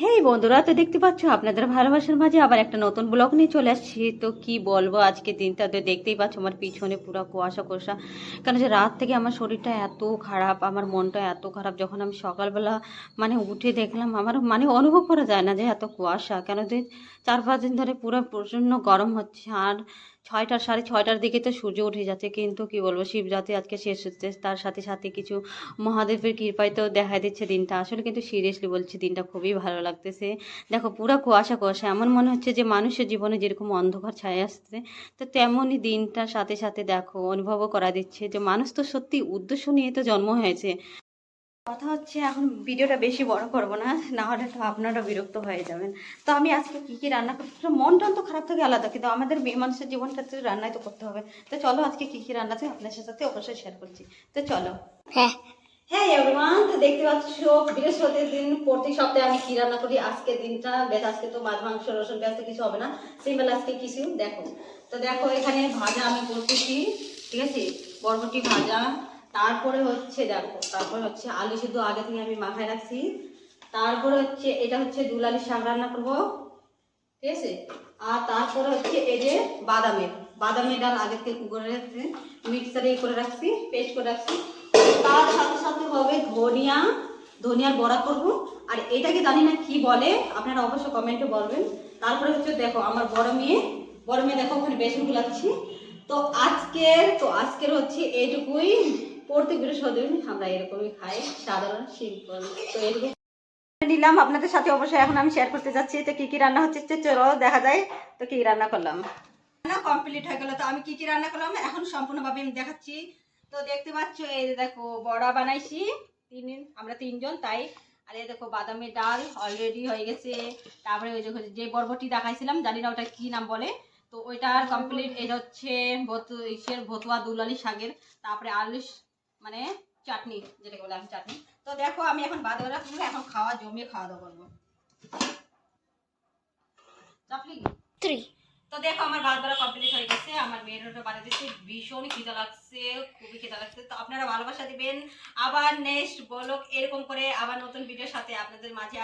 হেই বন্ধুরা, তো দেখতে পাচ্ছ আপনাদের ভালোবাসার মাঝে আবার একটা নতুন ব্লগ নিয়ে চলে আসছি। তো কি বলব, আজকে দিনটা তো দেখতেই পাচ্ছ, আমার পিছনে পুরো কুয়াশা কুয়াশা। কারণ যে রাত থেকে আমার শরীরটা এত খারাপ, আমার মনটা এত খারাপ, যখন আমি সকালবেলা মানে উঠে দেখলাম, আমার মানে অনুভব করা যায় না যে এত কুয়াশা। কেন যে চার পাঁচ দিন ধরে পুরো প্রচণ্ড গরম হচ্ছে, আর ছয়টা সাড়ে ছয়টার দিকে তো সূর্য উঠে যাচ্ছে, কিন্তু কি বলব, শিবরাত্রি আজকে শেষ হচ্ছে, তার সাথে সাথে কিছু মহাদেবের কৃপায় তো দেখা দিচ্ছে দিনটা। আসলে কিন্তু সিরিয়াসলি বলছি, দিনটা খুবই ভালো লাগতেছে। দেখো, পুরো কুয়াশা কুয়াশা, এমন মনে হচ্ছে যে মানুষের জীবনে যেরকম অন্ধকার ছায়া আসছে, তো তেমনই দিনটার সাথে সাথে দেখো, অনুভবও করা দিচ্ছে যে মানুষ তো সত্যি উদ্দেশ্য নিয়ে তো জন্ম হয়েছে। কথা হচ্ছে এখন ভিডিওটা বেশি বড় করব না না হলে তো আপনারা বিরক্ত হয়ে যাবেন। তো আমি আজকে কি কি রান্না করতে মন টন তো খারাপ থাকে আলাদা কিন্তু আমাদের মেয়ে মানুষের জীবনটা তো রান্নাই তো করতে হবে। তো চলো আজকে কি কি রান্না আছে আপনার সাথে অবশ্যই শেয়ার করছি। তো চলো। হ্যাঁ। হ্যাঁ এভরিওয়ান তো দেখতে পাচ্ছ বৃহস্পতির দিন। প্রতি সপ্তাহে আমি কি রান্না করি? আজকের দিনটা বেশ আজকে তো মাছ মাংস রসুন পেঁয়াজ কিছু হবে না। সিম্পল আজকে কিছু দেখো। তো দেখো এখানে ভাজা আমি করতেছি ঠিক আছে? বরবটি ভাজা তারপরে হচ্ছে দেখো, তারপরে হচ্ছে আলু শুধু আগে থেকে আমি মাথায় রাখছি। তারপরে হচ্ছে এটা হচ্ছে দুলালি শাক রান্না করব, ঠিক আছে? আর তারপরে হচ্ছে এই যে বাদামের বাদামের ডাল আগে থেকে কুকারে রাখছি, মিক্সারে করে রাখছি, পেস্ট করে রাখছি। তার সাথে সাথে হবে ধনিয়া, ধনিয়ার বড়া করব। আর এটাকে জানি না কি বলে, আপনারা অবশ্যই কমেন্টে বলবেন। তারপরে হচ্ছে দেখো, আমার বড় মেয়ে বড় মেয়ে দেখো, ওখানে বেসন গুলাচ্ছি। তো আজকের তো আজকের হচ্ছে এইটুকুই। প্রত্যেক বৃহস্পতিদিন আমরা এরকমই খাই সাধারণ সিম্পল তো এরকম নিলাম আপনাদের সাথে অবশ্যই এখন আমি শেয়ার করতে যাচ্ছি তো কি কি রান্না হচ্ছে। চলো দেখা যায় তো কি রান্না করলাম। রান্না কমপ্লিট হয়ে গেল। তো আমি কি কি রান্না করলাম? এখন সম্পূর্ণভাবে আমি দেখাচ্ছি। তো দেখতে পাচ্ছ এই যে দেখো বড়া বানাইছি। তিন আমরা তিনজন তাই। আর এই দেখো বাদামের ডাল অলরেডি হয়ে গেছে। তারপরে ওই দেখো যে বরবটি দেখাইছিলাম জানি না ওটা কি নাম বলে। তো ওইটার কমপ্লিট এটা হচ্ছে ভতু ইসের ভতুয়া দুলালি শাকের। তারপরে আলু মানে চাটনি যেটাকে বলে আমি চাটনি। তো দেখো আমি এখন বাদে রাখব এখন খাওয়া জমিয়ে খাওয়া দাওয়া করব। থ্রি তো দেখো আমার বাদ বেলা কমপ্লিট হয়ে গেছে আমার মেয়ের ওটা বাড়ি দিচ্ছে ভীষণ খিদা লাগছে খুবই খিদা লাগছে। তো আপনারা ভালোবাসা দিবেন। আবার নেক্সট বলক এরকম করে আবার নতুন ভিডিওর সাথে আপনাদের মাঝে